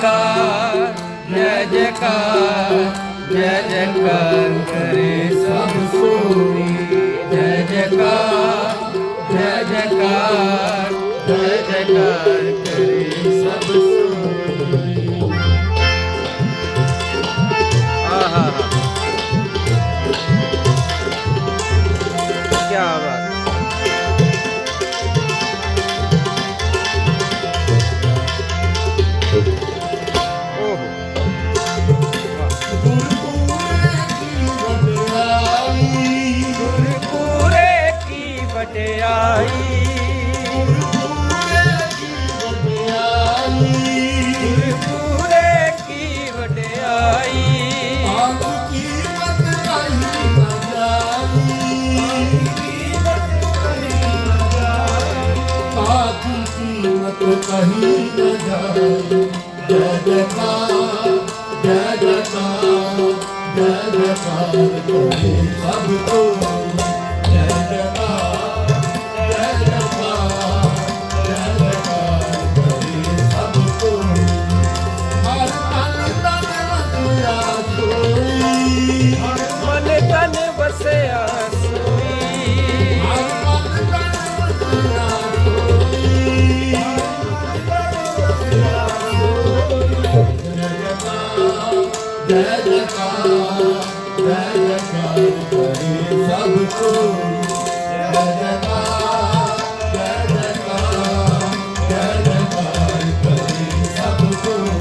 ਜੈਕਾਰ ਜੈ ਜੈਕਾਰ ਜੈ ਜੈਕਾਰ। कहीं न जाए जय जयकार जय जयकार जय जयकार सबको ਜੈ ਜੈਕਾਰ ਜੈ ਜੈਕਾਰ ਕਰੇ ਸਭ ਕੋਈ ਜੈ ਜੈਕਾਰ ਜੈ ਜੈਕਾਰ ਜੈ ਜੈਕਾਰ ਕਰੇ ਸਭ ਕੋਈ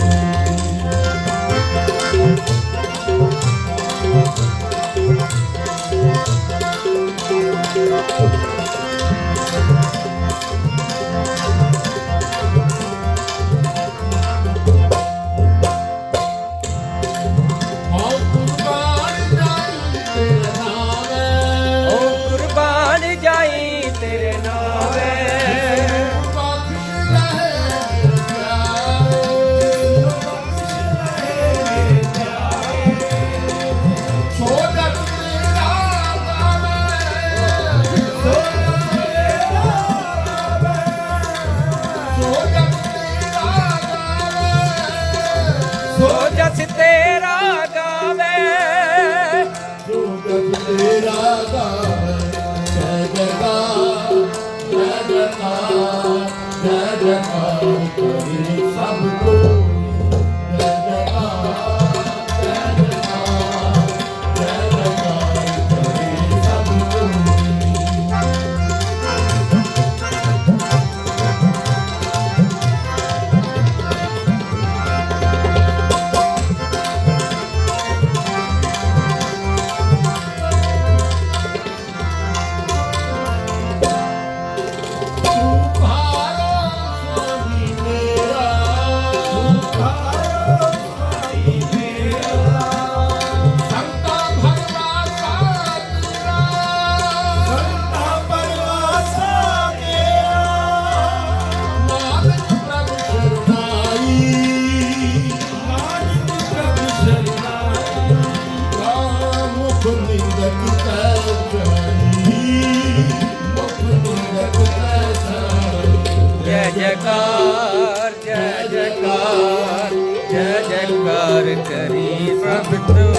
Big Bill.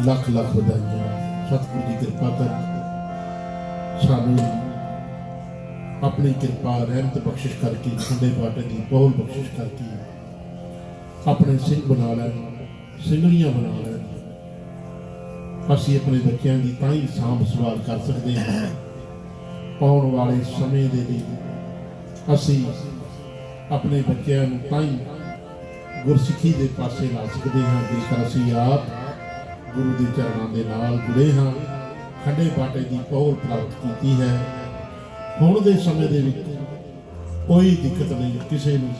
लख लख बधाइया। सतगुरु की कृपा कर। अपनी कृपा, रहमत बख्शिश करके खंडे पाटे की बहुत बख्शिश करके, अपने सिंह बना लें बना ल। ਅਸੀਂ ਆਪਣੇ ਬੱਚਿਆਂ ਦੀ ਤਾਂ ਹੀ ਸਾਂਭ ਸੰਭਾਲ ਕਰ ਸਕਦੇ ਹਾਂ। ਆਉਣ ਵਾਲੇ ਸਮੇਂ ਦੇ ਲਈ ਅਸੀਂ ਆਪਣੇ ਬੱਚਿਆਂ ਨੂੰ ਤਾਂ ਹੀ ਗੁਰਸਿੱਖੀ ਦੇ ਪਾਸੇ ਲਾ ਸਕਦੇ ਹਾਂ ਜੇਕਰ ਅਸੀਂ ਆਪ ਗੁਰੂ ਦੇ ਚਰਨਾਂ ਦੇ ਨਾਲ ਜੁੜੇ ਹਾਂ, ਖੰਡੇ ਬਾਟੇ ਦੀ ਪਹੁਲ ਪ੍ਰਾਪਤ ਕੀਤੀ ਹੈ। ਹੁਣ ਦੇ ਸਮੇਂ ਦੇ ਵਿੱਚ ਕੋਈ ਦਿੱਕਤ ਨਹੀਂ, ਕਿਸੇ ਨੂੰ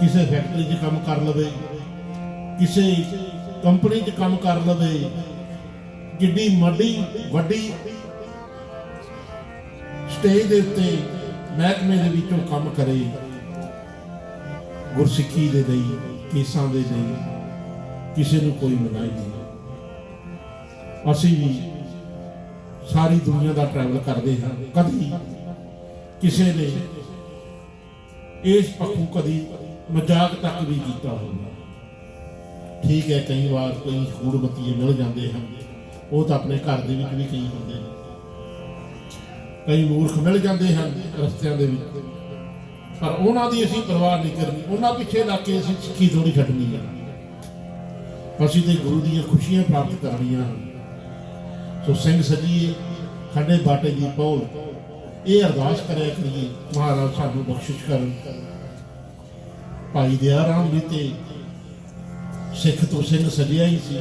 ਕਿਸੇ ਫੈਕਟਰੀ 'ਚ ਕੰਮ ਕਰ ਲਵੇ, ਕਿਸੇ ਕੰਪਨੀ 'ਚ ਕੰਮ ਕਰ ਲਵੇ, ਜਿੱਡੀ ਮੱਡੀ ਵੱਡੀ ਸਟੇਜ ਦੇ ਉੱਤੇ ਮਹਿਕਮੇ ਦੇ ਵਿੱਚੋਂ ਕੰਮ ਕਰੇ, ਗੁਰਸਿੱਖੀ ਦੇ ਲਈ, ਕੇਸਾਂ ਦੇ ਲਈ, ਕਿਸੇ ਨੂੰ ਕੋਈ ਮਨਾਈ ਨਹੀਂ। ਅਸੀਂ ਵੀ ਸਾਰੀ ਦੁਨੀਆ ਦਾ ਟਰੈਵਲ ਕਰਦੇ ਹਾਂ, ਕਦੀ ਕਿਸੇ ਨੇ ਇਸ ਪੱਖੋਂ ਕਦੀ ਮਜ਼ਾਕ ਤੱਕ ਵੀ ਕੀਤਾ ਹੋਵੇ। ਠੀਕ ਹੈ, ਕਈ ਵਾਰ ਕੋਈ ਕੂੜਬਤੀਏ ਮਿਲ ਜਾਂਦੇ ਹਨ। ਉਹ ਤਾਂ ਆਪਣੇ ਘਰ ਦੇ ਵਿੱਚ ਵੀ ਕਈ ਹੁੰਦੇ ਨੇ। ਕਈ ਮੂਰਖ ਮਿਲ ਜਾਂਦੇ ਹਨ ਰਸਤਿਆਂ ਦੇ ਵਿੱਚ। ਪਰ ਉਹਨਾਂ ਦੀ ਅਸੀਂ ਪਰਵਾਹ ਨਹੀਂ ਕਰਨੀ। ਉਹਨਾਂ ਪਿੱਛੇ ਲੱਗ ਕੇ ਅਸੀਂ ਸਿੱਖੀ ਥੋੜੀ ਛੱਡਣੀ ਹੈ ਅਸੀਂ ਤੇ ਗੁਰੂ ਦੀਆਂ ਖੁਸ਼ੀਆਂ ਪ੍ਰਾਪਤ ਕਰਨੀਆਂ ਹਨ। ਸੋ ਸਿੰਘ ਸਜੀਏ ਖੰਡੇ ਬਾਟੇ ਦੀ ਪੌਲ, ਇਹ ਅਰਦਾਸ ਕਰਿਆ ਕਰੀਏ। ਮਹਾਰਾਜ ਸਾਨੂੰ ਬਖਸ਼ਿਸ਼ ਕਰਨ। ਭਾਈ ਦਿਆ ਰਾਮ ਵੀ ਤੇ ਸਿੱਖ ਤੋਂ ਸਿੰਘ ਸਜਿਆ ਹੀ ਸੀ।